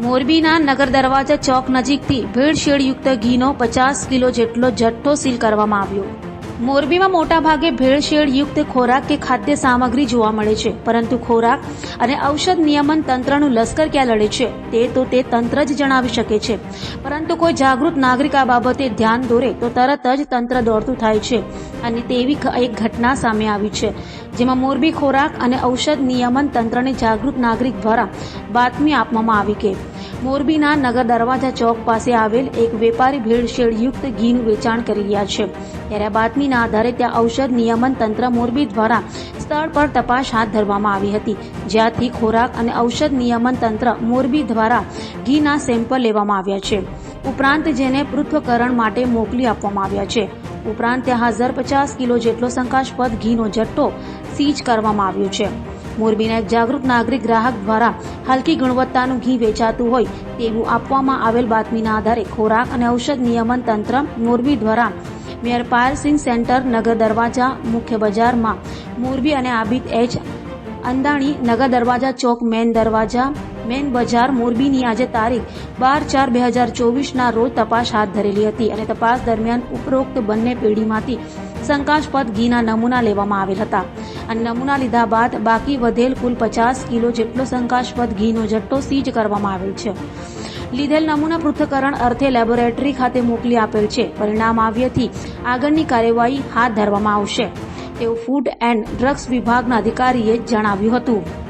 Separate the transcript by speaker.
Speaker 1: મોરબીના નગર દરવાજા ચોક નજીકથી ભેળસેળયુક્ત ઘીનો પચાસ કિલો જેટલો જથ્થો સીલ કરવામાં આવ્યો. મોરબીમાં મોટાભાગે ભેળસેળયુક્ત ખોરાક કે ખાદ્ય સામગ્રી જોવા મળે છે. પરંતુ ખોરાક અને ઔષધ નિયમન તંત્રનું લશ્કર ક્યાં લડે છે? તે તો તે તંત્ર જ જણાવી શકે છે. પરંતુ કોઈ જાગૃત નાગરિક આ બાબતે ધ્યાન દોરે તો તરત જ તંત્ર દોડતું થાય છે. અને તેવી એક ઘટના સામે આવી છે. જેમાં મોરબી ખોરાક અને ઔષધ નિયમન તંત્રને જાગૃત નાગરિક દ્વારા બાતમી આપવામાં આવી કે મોરબીના નગર દરવાજા ચોક પાસે આવેલ એક વેપારી ભેળસેળયુક્ત ઘીનું વેચાણ કરી રહ્યા છે. ત્યારે બાતમીના આધારે ત્યાં ઔષધ નિયમન તંત્ર મોરબી દ્વારા સ્થળ પર તપાસ હાથ ધરવામાં આવી હતી, જ્યાંથી ખોરાક અને ઔષધ નિયમન તંત્ર મોરબી દ્વારા ઘીના સેમ્પલ લેવામાં આવ્યા છે. ઉપરાંત જેને પૃથ્વકરણ માટે મોકલી આપવામાં આવ્યા છે. ઉપરાંત ત્યાં હાજર પચાસ કિલો જેટલો શંકાસ્પદ ઘીનો જથ્થો સીઝ કરવામાં આવ્યો છે. મોરબીના જાગૃત નાગરિક ગ્રાહક દ્વારા હલકી ગુણવત્તાનું ઘી વેચાતું હોય તેવું આપવામાં આવેલ બાતમીના આધારે ખોરાક અને ઔષધ નિયમન તંત્ર મોરબી દ્વારા મેયર પાયલસિંહ સેન્ટર નગર દરવાજા મુખ્ય બજારમાં મોરબી અને આબિદ એચ અંદાણી નગર દરવાજા ચોક મેન દરવાજા મેન બજાર મોરબીની આજે તારીખ બાર ચાર બે હજાર ચોવીસના રોજ તપાસ હાથ ધરેલી હતી અને તપાસ દરમિયાન ઉપરોક્ત બંને પેઢીમાંથી શંકાસ્પદ ઘીના નમૂના લેવામાં આવેલ હતા. અને નમૂના લીધા બાદ બાકી વધેલ કુલ પચાસ કિલો જેટલો શંકાસ્પદ ઘીનો જથ્થો સીજ કરવામાં આવેલ છે. લીધેલ નમૂના પૃથ્થકરણ અર્થે લેબોરેટરી ખાતે મોકલી આપેલ છે. પરિણામ આવ્યથી આગળની કાર્યવાહી હાથ ધરવામાં આવશે. તેવું ફૂડ એન્ડ ડ્રગ્સ વિભાગના અધિકારીએ જણાવ્યું હતું.